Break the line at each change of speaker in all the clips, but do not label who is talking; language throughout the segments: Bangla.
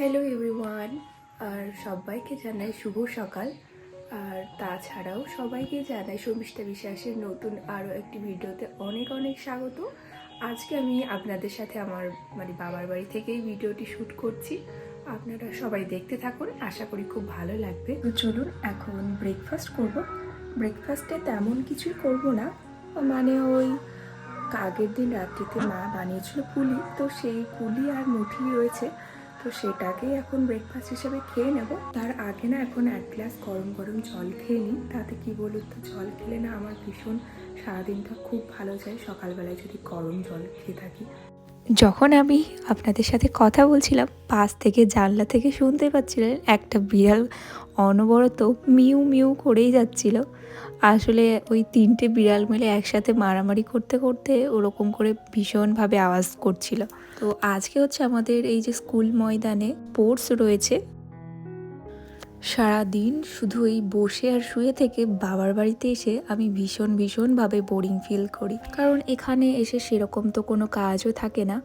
হ্যালো এভরিওয়ান আর সবাইকে জানাই শুভ সকাল। আর তাছাড়াও সবাইকে জানাই শর্মিষ্ঠা বিশ্বাসের নতুন আরও একটি ভিডিওতে অনেক অনেক স্বাগত। আজকে আমি আপনাদের সাথে আমার মানে বাবার বাড়ি থেকেই ভিডিওটি শ্যুট করছি। আপনারা সবাই দেখতে থাকুন, আশা করি খুব ভালো লাগবে। তো চলুন এখন ব্রেকফাস্ট করব। ব্রেকফাস্টে তেমন কিছুই করব না মানে ওই আগের দিন রাত্রিতে মা বানিয়েছিল পুলি, তো সেই পুলি আর মুঠি রয়েছে। তো সেটাকেই এখন ব্রেকফাস্ট হিসেবে খেয়ে নেব। তার আগে না এখন এক গ্লাস গরম গরম জল খেয়ে নিই। তাতে কি বলুন তো, জল খেলে না আমার ভীষণ সারাদিনটা খুব ভালো যায়। সকালবেলায় যদি গরম জল খেয়ে থাকি। যখন আমি আপনাদের সাথে কথা বলছিলাম, পাশ থেকে জানলা থেকে শুনতে পাচ্ছিলেন একটা বিড়াল অনবরত মিউ মিউ করেই যাচ্ছিল। আসলে ওই তিনটে বিড়াল মিলে একসাথে মারামারি করতে করতে ওরকম করে ভীষণভাবে আওয়াজ করছিল। তো আজকে হচ্ছে আমাদের এই যে স্কুল ময়দানে স্পোর্টস রয়েছে সারা দিন শুধু এই বসে আর শুয়ে থেকে বাবার বাড়িতে এসে আমি ভীষণ, ভীষণভাবে বোরিং ফিল করি। কারণ এখানে এসে সেরকম তো কোনো কাজও থাকে না।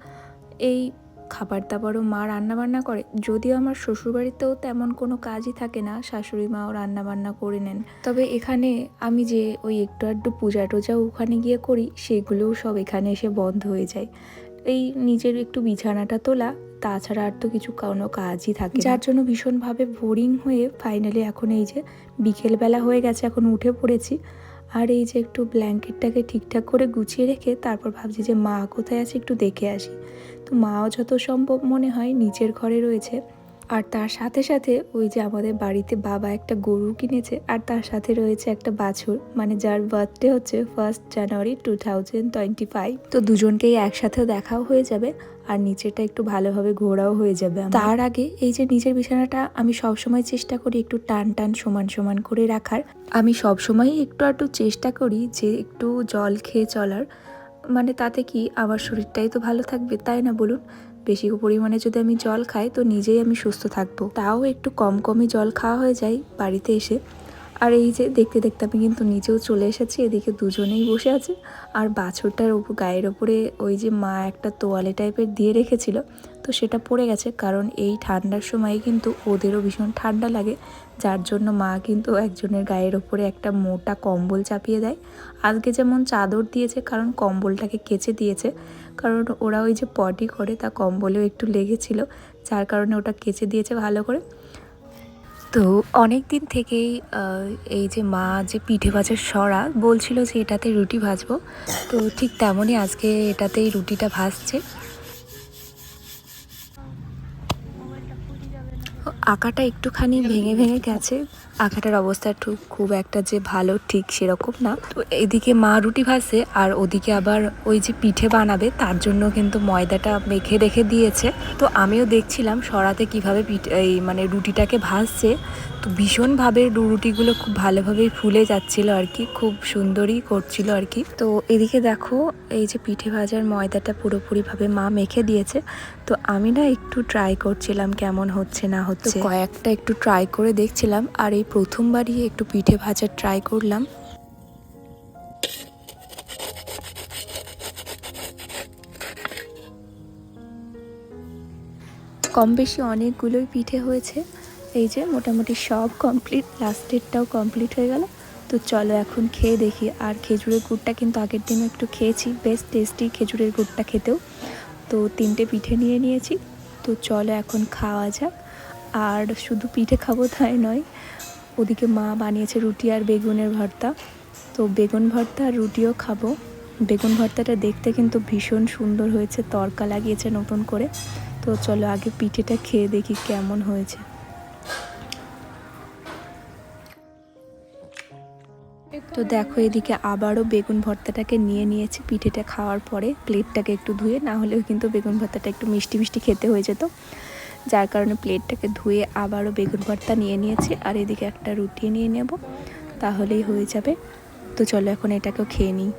এই খাবার দাবারও মা রান্নাবান্না করে। যদিও আমার শ্বশুরবাড়িতেও তেমন কোনো কাজই থাকে না, শাশুড়ি মাও রান্নাবান্না করে নেন। তবে এখানে আমি যে ওই একটু আধটু পূজা টুজা ওখানে গিয়ে করি, সেগুলোও সব এখানে এসে বন্ধ হয়ে যায়। এই নিজের একটু বিছানাটা তোলা তাছাড়া আর তো কিছু কোনো কাজই থাকে যার জন্য ভীষণভাবে বোরিং হয়ে ফাইনালি এখন এই যে বিকেলবেলা হয়ে গেছে, এখন উঠে পড়েছি। আর এই যে একটু ব্ল্যাঙ্কেটটাকে ঠিকঠাক করে গুছিয়ে রেখে তারপর ভাবছি যে মা কোথায় আছে একটু দেখে আসি। তো মাও যত সম্ভব মনে হয় নিচের ঘরে রয়েছে। আর তার সাথে সাথে ওই যে আমাদের বাড়িতে বাবা একটা গরু কিনেছে, আর তার সাথে রয়েছে একটা বাছুর মানে যার বার্থডে হচ্ছে first January two thousand twenty five তো দুজনকেই একসাথেও দেখাও হয়ে যাবে। আর নিচেটা একটু ভালোভাবে ঘোরাও হয়ে যাবে তার আগে এই যে নিচের বিছানাটা আমি সবসময় চেষ্টা করি একটু টান টান সমান সমান করে রাখার। আমি সবসময়ই একটু একটু চেষ্টা করি যে একটু জল খেয়ে চলার। মানে তাতে কি আমার শরীরটাই তো ভালো থাকবে, তাই না বলুন? বেশি পরিমাণে যদি আমি জল খাই তো নিজেই আমি সুস্থ থাকব। তাও একটু কম কমই জল খাওয়া হয়ে যায় বাড়িতে এসে। আর এই যে দেখতে দেখতে আমি কিন্তু নিচেও চলে এসেছি, এদিকে দুজনেই বসে আছে। আর বাছুরটার উপর গায়ের ওপরে ওই যে মা একটা তোয়ালে টাইপের দিয়ে রেখেছিল, তো সেটা পড়ে গেছে। কারণ এই ঠান্ডার সময় কিন্তু ওদেরও ভীষণ ঠান্ডা লাগে, যার জন্য মা কিন্তু একজনের গায়ের ওপরে একটা মোটা কম্বল চাপিয়ে দেয়। আজকে যেমন চাদর দিয়েছে, কারণ কম্বলটাকে কেচে দিয়েছে। কারণ ওরা ওই যে পটি করে, তা কম্বলেও একটু লেগেছিল, যার কারণে ওটা কেচে দিয়েছে ভালো করে। তো অনেক দিন থেকেই এই যে মা যে পিঠে ভাজার সরা বলছিল যে এটাতে রুটি ভাজবো। তো ঠিক তেমনই আজকে এটাতেই রুটিটা ভাজছে। আঁকাটা একটুখানি ভেঙে ভেঙে গেছে। আঁকাটার অবস্থা খুব একটা যে ভালো ঠিক সেরকম না। তো এদিকে মা রুটি ভাসে আর ওদিকে আবার ওই যে পিঠে বানাবে, তার জন্য কিন্তু ময়দাটা মেখে রেখে দিয়েছে। তো আমিও দেখছিলাম সরাতে কীভাবে পিঠে এই মানে রুটিটাকে ভাজছে। তো ভীষণভাবে রুটিগুলো খুব ভালোভাবেই ফুলে যাচ্ছিল আর কি, খুব সুন্দরই করছিল আর কি। তো এদিকে দেখো, এই যে পিঠে ভাজার ময়দাটা পুরোপুরিভাবে মা মেখে দিয়েছে। তো আমি না একটু ট্রাই করছিলাম কেমন হচ্ছে না হচ্ছে। কয়েকটা একটু ট্রাই করে দেখছিলাম আর এই প্রথমবারই একটু পিঠে ভাজা ট্রাই করলাম। কম বেশি অনেকগুলোই পিঠে হয়েছে। এই যে মোটামুটি সব কমপ্লিট লাস্টেরটাও কমপ্লিট হয়ে গেল। তো চলো এখন খেয়ে দেখি। আর খেজুরের গুড়টা কিন্তু আগের দিনও একটু খেয়েছি বেশ টেস্টি খেজুরের গুড়টা খেতেও। তো তিনটে পিঠে নিয়ে নিয়েছি। তো চলো এখন খাওয়া যাক। আর শুধু পিঠে খাব তাই নয়, ওদিকে মা বানিয়েছে রুটি আর বেগুনের ভর্তা। তো বেগুন ভর্তা আর রুটিও খাব। বেগুন ভর্তাটা দেখতে কিন্তু ভীষণ সুন্দর হয়েছে, তরকা লাগিয়েছে নতুন করে। তো চলো আগে পিঠেটা খেয়ে দেখি কেমন হয়েছে। তো দেখো এদিকে আবারও বেগুন ভর্তাটাকে নিয়ে নিয়েছি, পিঠেটা খাওয়ার পরে। প্লেটটাকে একটু ধুয়ে, না হলেও কিন্তু বেগুন ভর্তাটা একটু মিষ্টি মিষ্টি খেতে হয়ে যেত। যার কারণে প্লেটটাকে ধুয়ে আবারও বেগুন ভর্তা নিয়ে নিয়েছি। আর এদিকে একটা রুটি নিয়ে নেব, তাহলেই হয়ে যাবে। তো চলো এখন এটাকেও খেয়ে নিই।